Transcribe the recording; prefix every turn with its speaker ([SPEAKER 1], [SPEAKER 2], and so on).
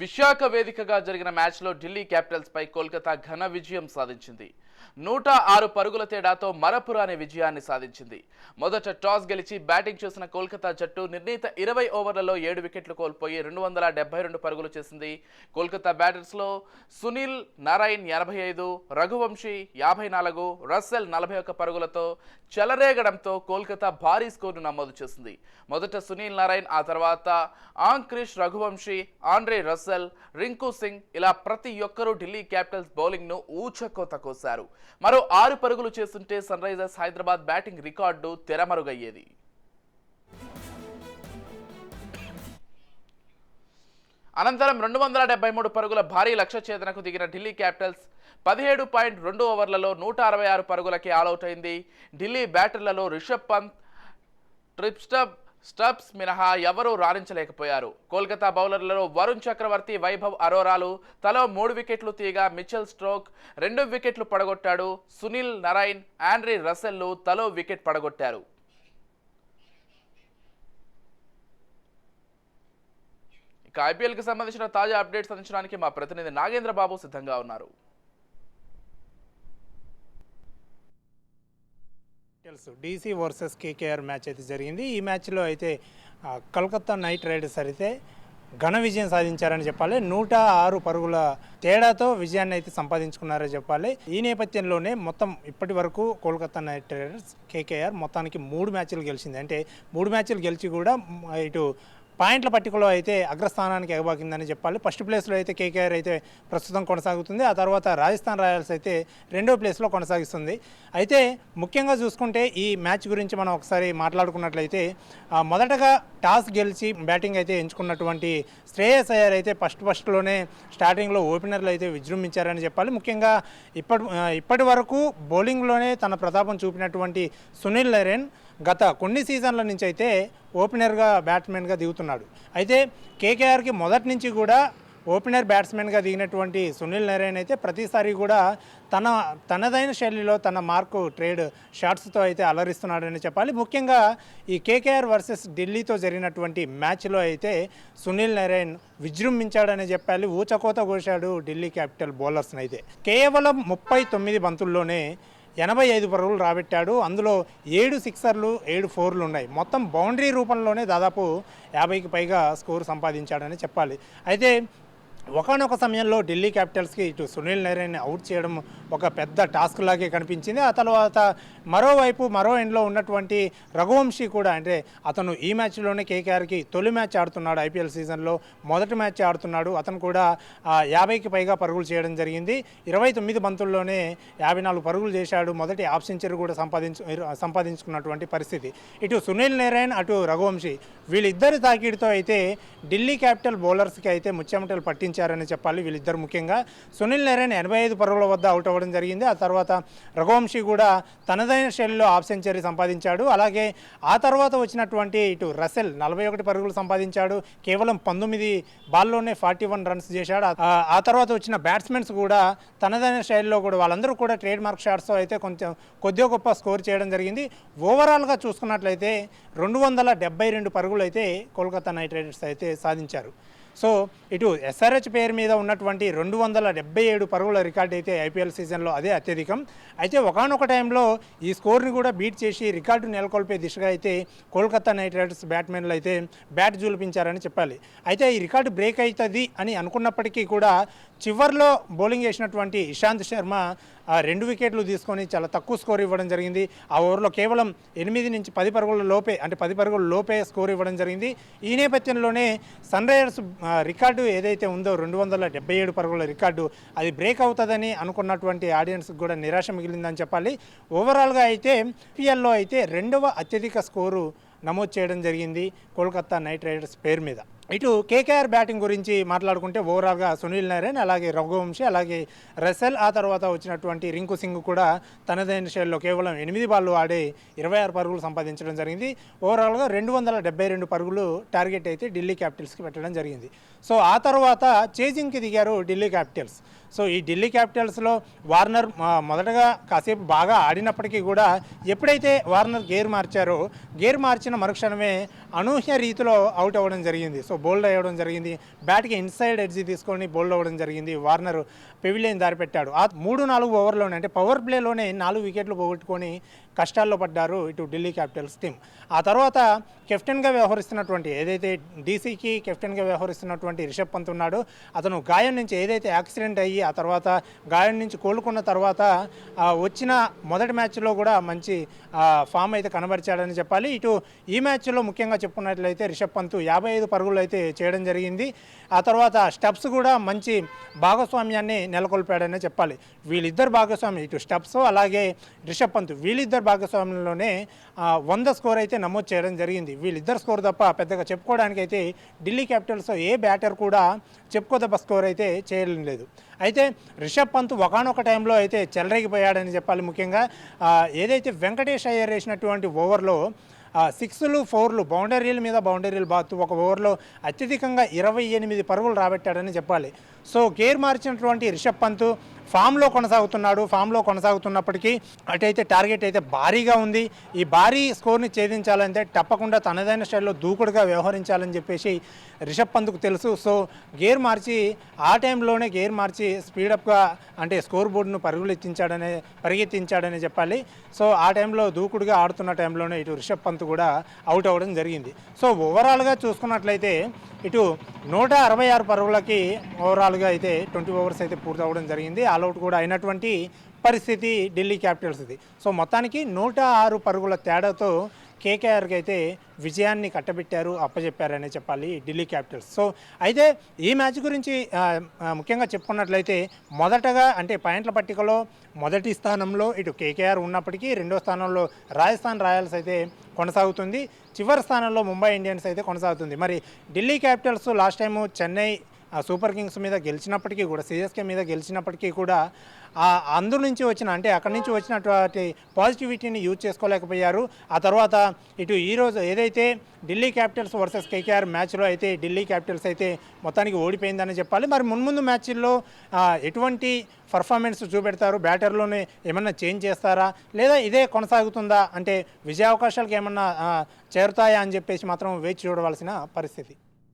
[SPEAKER 1] విశాఖ వేదికగా జరిగిన మ్యాచ్లో ఢిల్లీ క్యాపిటల్స్ పై కోల్కతా ఘన విజయం సాధించింది. నూట ఆరు పరుగుల తేడాతో మరపురాని విజయాన్ని సాధించింది. మొదట టాస్ గెలిచి బ్యాటింగ్ చేసిన కోల్కతా జట్టు నిర్ణీత ఇరవై ఓవర్లలో ఏడు వికెట్లు కోల్పోయి రెండు వందల డెబ్బై రెండు పరుగులు చేసింది. కోల్కతా బ్యాటర్స్లో సునీల్ నారాయణ్ ఎనభై ఐదు రఘువంశీ యాభై నాలుగు రస్సెల్ నలభై ఒక్క పరుగులతో చెలరేగడంతో కోల్కతా భారీ స్కోర్ను నమోదు చేసింది. మొదట సునీల్ నారాయణ్ ఆ తర్వాత ఆంక్రిష్ రఘువంశీ ఆండ్రే రస్సెల్ రింకు సింగ్ ఇలా ప్రతి ఒక్కరూ ఢిల్లీ క్యాపిటల్స్ బౌలింగ్ను ఊచకోత కోశారు. మరో ఆరు పరుగులు చేస్తుంటే Sunrisers Hyderabad batting record తెరమరుగయ్యేది. అనంతరం రెండు వందల డెబ్బై మూడు పరుగుల భారీ లక్ష్య ఛేదనకు దిగిన ఢిల్లీ క్యాపిటల్స్ పదిహేడు పాయింట్ రెండు ఓవర్లలో నూట అరవై ఆరు పరుగులకి ఆలౌట్ అయింది. ఢిల్లీ బ్యాటర్లలో రిషబ్ పంత్ ట్రిప్స్టబ్ స్టబ్స్ మినహా ఎవరూ రాణించలేకపోయారు. కోల్కతా బౌలర్లలో వరుణ్ చక్రవర్తి వైభవ్ అరోరాలు తలో మూడు వికెట్లు తీయగా మిచెల్ స్ట్రోక్ రెండు వికెట్లు పడగొట్టాడు సునీల్ నారాయణ్ ఆండ్రీ రసెల్లు తలో వికెట్ పడగొట్టారు. ఇక ఐపీఎల్కి సంబంధించిన తాజా అప్డేట్స్ అందించడానికి మా ప్రతినిధి నాగేంద్ర బాబు సిద్ధంగా ఉన్నారు.
[SPEAKER 2] తెలుసు డీసీ వర్సెస్ కేకేఆర్ మ్యాచ్ అయితే జరిగింది. ఈ మ్యాచ్లో అయితే కలకత్తా నైట్ రైడర్స్ అయితే ఘన విజయం సాధించారని చెప్పాలి. నూట ఆరు పరుగుల తేడాతో విజయాన్ని అయితే సంపాదించుకున్నారని చెప్పాలి. ఈ నేపథ్యంలోనే మొత్తం ఇప్పటి వరకు కోల్కతా నైట్ రైడర్స్ కేకేఆర్ మొత్తానికి మూడు మ్యాచ్లు గెలిచింది. అంటే మూడు మ్యాచ్లు గెలిచి కూడా ఇటు పాయింట్ల పట్టికలో అయితే అగ్రస్థానానికి ఎగబాకిందని చెప్పాలి. ఫస్ట్ ప్లేస్లో అయితే కేకేఆర్ అయితే ప్రస్తుతం కొనసాగుతుంది. ఆ తర్వాత రాజస్థాన్ రాయల్స్ అయితే రెండో ప్లేస్లో కొనసాగిస్తుంది. అయితే ముఖ్యంగా చూసుకుంటే ఈ మ్యాచ్ గురించి మనం ఒకసారి మాట్లాడుకున్నట్లయితే మొదటగా టాస్ గెలిచి బ్యాటింగ్ అయితే ఎంచుకున్నటువంటి శ్రేయస్ అయ్యర్ అయితే ఫస్ట్ ఫస్ట్లోనే స్టార్టింగ్లో ఓపెనర్లు అయితే విజృంభించారని చెప్పాలి. ముఖ్యంగా ఇప్పటి ఇప్పటి వరకు బౌలింగ్లోనే తన ప్రతాపం చూపినటువంటి సునీల్ నరేన్ గత కొన్ని సీజన్ల నుంచి అయితే ఓపెనర్గా బ్యాట్స్మెన్గా దిగుతున్నాడు. అయితే కేకేఆర్కి మొదటి నుంచి కూడా ఓపెనర్ బ్యాట్స్మెన్గా దిగినటువంటి సునీల్ నరేన్ అయితే ప్రతిసారి కూడా తన తనదైన శైలిలో తన మార్కు ట్రేడ్ షాట్స్తో అయితే అలరిస్తున్నాడని చెప్పాలి. ముఖ్యంగా ఈ కేకేఆర్ వర్సెస్ ఢిల్లీతో జరిగినటువంటి మ్యాచ్లో అయితే సునీల్ నరేన్ విజృంభించాడని చెప్పాలి. ఊచకోత కోశాడు ఢిల్లీ క్యాపిటల్ బౌలర్స్ని అయితే కేవలం ముప్పై తొమ్మిది బంతుల్లోనే ఎనభై ఐదు పరుగులు రాబెట్టాడు. అందులో ఏడు సిక్సర్లు ఏడు ఫోర్లు ఉన్నాయి. మొత్తం బౌండరీ రూపంలోనే దాదాపు యాభైకి పైగా స్కోర్ సంపాదించాడని చెప్పాలి. అయితే ఒకనొక సమయంలో ఢిల్లీ క్యాపిటల్స్కి ఇటు సునీల్ నరేన్ అవుట్ చేయడం ఒక పెద్ద టాస్క్ లాగే కనిపించింది. ఆ తర్వాత మరోవైపు మరో ఎండ్లో ఉన్నటువంటి రఘువంశీ కూడా అంటే అతను ఈ మ్యాచ్లోనే కేకేఆర్కి తొలి మ్యాచ్ ఆడుతున్నాడు ఐపీఎల్ సీజన్లో. మొదటి మ్యాచ్ ఆడుతున్నాడు. అతను కూడా యాభైకి పైగా పరుగులు చేయడం జరిగింది. ఇరవై తొమ్మిది బంతుల్లోనే యాభై నాలుగు పరుగులు చేశాడు. మొదటి హాఫ్ సెంచరీ కూడా సంపాదించు సంపాదించుకున్నటువంటి పరిస్థితి. ఇటు సునీల్ నరేన్ అటు రఘువంశీ వీళ్ళిద్దరి తాకిడితో అయితే ఢిల్లీ క్యాపిటల్ బౌలర్స్కి అయితే ముచ్చెమటలు పట్టించారని చెప్పాలి వీళ్ళిద్దరు ముఖ్యంగా. సునీల్ నారాయణ ఎనభై ఐదు పరుగుల వద్ద అవుట్ అవ్వడం జరిగింది. ఆ తర్వాత రఘువంశీ కూడా తనదైన శైలిలో హాఫ్ సెంచరీ సంపాదించాడు. అలాగే ఆ తర్వాత వచ్చినటువంటి ఇటు రసెల్ నలభై ఒకటి పరుగులు సంపాదించాడు. కేవలం పంతొమ్మిది బాల్లోనే ఫార్టీ వన్ రన్స్ చేశాడు. ఆ- ఆ తర్వాత వచ్చిన బ్యాట్స్మెన్స్ కూడా తనదైన శైలిలో కూడా వాళ్ళందరూ కూడా ట్రేడ్ మార్క్ షాట్స్తో అయితే కొంచెం కొద్దిగా గొప్ప స్కోర్ చేయడం జరిగింది. ఓవరాల్గా చూసుకున్నట్లయితే రెండు వందల డెబ్బై రెండు పరుగులు అయితే కోల్కతా నైట్ రైడర్స్ అయితే సాధించారు. సో ఇటు ఎస్ఆర్హెచ్ పేరు మీద ఉన్నటువంటి రెండు వందల డెబ్బై ఏడు పరుగుల రికార్డు అయితే ఐపీఎల్ సీజన్లో అదే అత్యధికం. అయితే ఒకనొక టైంలో ఈ స్కోర్ని కూడా బీట్ చేసి రికార్డు నెలకొల్పే దిశగా అయితే కోల్కతా నైట్ రైడర్స్ బ్యాట్మెన్లు అయితే బ్యాట్ జూలిపించారని చెప్పాలి. అయితే ఈ రికార్డు బ్రేక్ అవుతుంది అని అనుకున్నప్పటికీ కూడా చివర్లో బౌలింగ్ చేసినటువంటి ఇషాంత్ శర్మ రెండు వికెట్లు తీసుకొని చాలా తక్కువ స్కోర్ ఇవ్వడం జరిగింది. ఆ ఓవర్లో కేవలం ఎనిమిది నుంచి పది పరుగుల లోపే అంటే పది పరుగుల లోపే స్కోర్ ఇవ్వడం జరిగింది. ఈ నేపథ్యంలోనే సన్ రైజర్స్ రికార్డు ఏదైతే ఉందో రెండు వందల డెబ్బై ఏడు పరుగుల రికార్డు అది బ్రేక్ అవుతుందని అనుకున్నటువంటి ఆడియన్స్కి కూడా నిరాశ మిగిలిందని చెప్పాలి. ఓవరాల్గా అయితే పిఎల్లో అయితే రెండవ అత్యధిక స్కోరు నమోదు చేయడం జరిగింది కోల్కతా నైట్ రైడర్స్ పేరు మీద. ఇటు కేకేఆర్ బ్యాటింగ్ గురించి మాట్లాడుకుంటే ఓవరాల్గా సునీల్ నారాయణ్ అలాగే రఘువంశీ అలాగే రసెల్ ఆ తర్వాత వచ్చినటువంటి రింకు సింగ్ కూడా తనదైన శైలిలో కేవలం ఎనిమిది బాళ్ళు ఆడి ఇరవై ఆరు పరుగులు సంపాదించడం జరిగింది. ఓవరాల్గా రెండు వందల డెబ్బై రెండు పరుగులు టార్గెట్ అయితే ఢిల్లీ క్యాపిటల్స్కి పెట్టడం జరిగింది. సో ఆ తర్వాత చేజింగ్కి దిగారు ఢిల్లీ క్యాపిటల్స్. సో ఈ ఢిల్లీ క్యాపిటల్స్లో వార్నర్ మొదటగా కాసేపు బాగా ఆడినప్పటికీ కూడా ఎప్పుడైతే వార్నర్ గేర్ మార్చారో గేర్ మార్చిన మరుక్షణమే అనూహ్య రీతిలో అవుట్ అవ్వడం జరిగింది. సో సో బోల్డ్ అవ్వడం జరిగింది. బ్యాట్కి ఇన్సైడ్ ఎడ్జ్ తీసుకొని బోల్డ్ అవ్వడం జరిగింది. వార్నర్ పెవిలియన్ దారి పెట్టాడు ఆ మూడు నాలుగు ఓవర్లోనే అంటే పవర్ ప్లేలోనే నాలుగు వికెట్లు పోగొట్టుకొని కష్టాల్లో పడ్డారు ఇటు ఢిల్లీ క్యాపిటల్స్ టీం ఆ తర్వాత కెప్టెన్గా వ్యవహరిస్తున్నటువంటి ఏదైతే డీసీకి కెప్టెన్గా వ్యవహరిస్తున్నటువంటి రిషబ్ పంత్ ఉన్నాడు అతను గాయం నుంచి ఏదైతే యాక్సిడెంట్ అయ్యి ఆ తర్వాత గాయం నుంచి కోలుకున్న తర్వాత వచ్చిన మొదటి మ్యాచ్లో కూడా మంచి ఫామ్ అయితే కనబరిచాడని చెప్పాలి. ఇటు ఈ మ్యాచ్లో ముఖ్యంగా చెప్పుకున్నట్లయితే రిషబ్ పంత్ యాభై ఐదు పరుగులు అయితే చేయడం జరిగింది. ఆ తర్వాత స్టెప్స్ కూడా మంచి భాగస్వామ్యాన్ని నెలకొల్పాడనే చెప్పాలి. వీళ్ళిద్దరు భాగస్వామి ఇటు స్టెప్స్ అలాగే రిషబ్ పంత్ వీళ్ళిద్దరు భాగస్వామ్యంలోనే వంద స్కోర్ అయితే నమోదు చేయడం జరిగింది. వీళ్ళిద్దరు స్కోర్ తప్ప పెద్దగా చెప్పుకోవడానికి అయితే ఢిల్లీ క్యాపిటల్స్ ఏ బ్యాటర్ కూడా చెప్పుకోదప్ప స్కోర్ అయితే చేయడం లేదు. అయితే రిషబ్ పంత్ ఒకనొక టైంలో అయితే చెలరేగిపోయాడని చెప్పాలి ముఖ్యంగా. ఏదైతే వెంకటేష్ అయ్యర్ వేసినటువంటి ఓవర్లో సిక్స్లు ఫోర్లు బౌండరీల మీద బౌండరీలు బాతు ఒక ఓవర్లో అత్యధికంగా ఇరవై ఎనిమిది పరుగులు రాబట్టాడని చెప్పాలి. సో గేర్ మార్చినటువంటి రిషబ్ పంత్ ఫామ్లో కొనసాగుతున్నాడు. ఫామ్లో కొనసాగుతున్నప్పటికీ అటైతే టార్గెట్ అయితే భారీగా ఉంది. ఈ భారీ స్కోర్ని ఛేదించాలంటే తప్పకుండా తనదైన స్టైల్లో దూకుడుగా వ్యవహరించాలని చెప్పేసి రిషబ్ పంత్కు తెలుసు. సో గేర్ మార్చి ఆ టైంలోనే గేర్ మార్చి స్పీడప్గా అంటే స్కోర్ బోర్డును పరుగులు ఎత్తించాడనే పరిగెత్తించాడని చెప్పాలి. సో ఆ టైంలో దూకుడుగా ఆడుతున్న టైంలోనే ఇటు రిషబ్ పంత్ కూడా అవుట్ అవ్వడం జరిగింది. సో ఓవరాల్గా చూసుకున్నట్లయితే ఇటు నూట అరవై ఆరు పరుగులకి ఓవరాల్గా అయితే ట్వంటీ ఓవర్స్ అయితే పూర్తి అవ్వడం జరిగింది. ఆల్అవుట్ కూడా అయినటువంటి పరిస్థితి ఢిల్లీ క్యాపిటల్స్ది సో మొత్తానికి నూట ఆరు పరుగుల తేడాతో కేకేఆర్కి అయితే విజయాన్ని కట్టబెట్టారు అప్పచెప్పారనే చెప్పాలి ఢిల్లీ క్యాపిటల్స్. సో అయితే ఈ మ్యాచ్ గురించి ముఖ్యంగా చెప్పుకున్నట్లయితే మొదటగా అంటే పాయింట్ల పట్టికలో మొదటి స్థానంలో ఇటు కేకేఆర్ ఉన్నప్పటికీ రెండో స్థానంలో రాజస్థాన్ రాయల్స్ అయితే కొనసాగుతుంది. చివరి స్థానంలో ముంబై ఇండియన్స్ అయితే కొనసాగుతుంది. మరి Delhi Capitals last time Chennai Super Kings మీద గెలిచినప్పటికీ కూడా సిఎస్కే మీద గెలిచినప్పటికీ కూడా ఆ అందు నుంచి వచ్చిన అంటే అక్కడి నుంచి వచ్చినటువంటి పాజిటివిటీని యూజ్ చేసుకోలేకపోయారు. ఆ తర్వాత ఇటు ఈరోజు ఏదైతే ఢిల్లీ క్యాపిటల్స్ వర్సెస్ కేకేఆర్ మ్యాచ్లో అయితే ఢిల్లీ క్యాపిటల్స్ అయితే మొత్తానికి ఓడిపోయిందని చెప్పాలి. మరి మున్ముందు మ్యాచ్ల్లో ఎటువంటి పర్ఫార్మెన్స్ చూపెడతారు? బ్యాటర్లోనే ఏమన్నా చేంజ్ చేస్తారా? లేదా ఇదే కొనసాగుతుందా? అంటే విజయావకాశాలకు ఏమన్నా చేరుతాయా అని చెప్పేసి మాత్రం వేచి చూడవలసిన పరిస్థితి.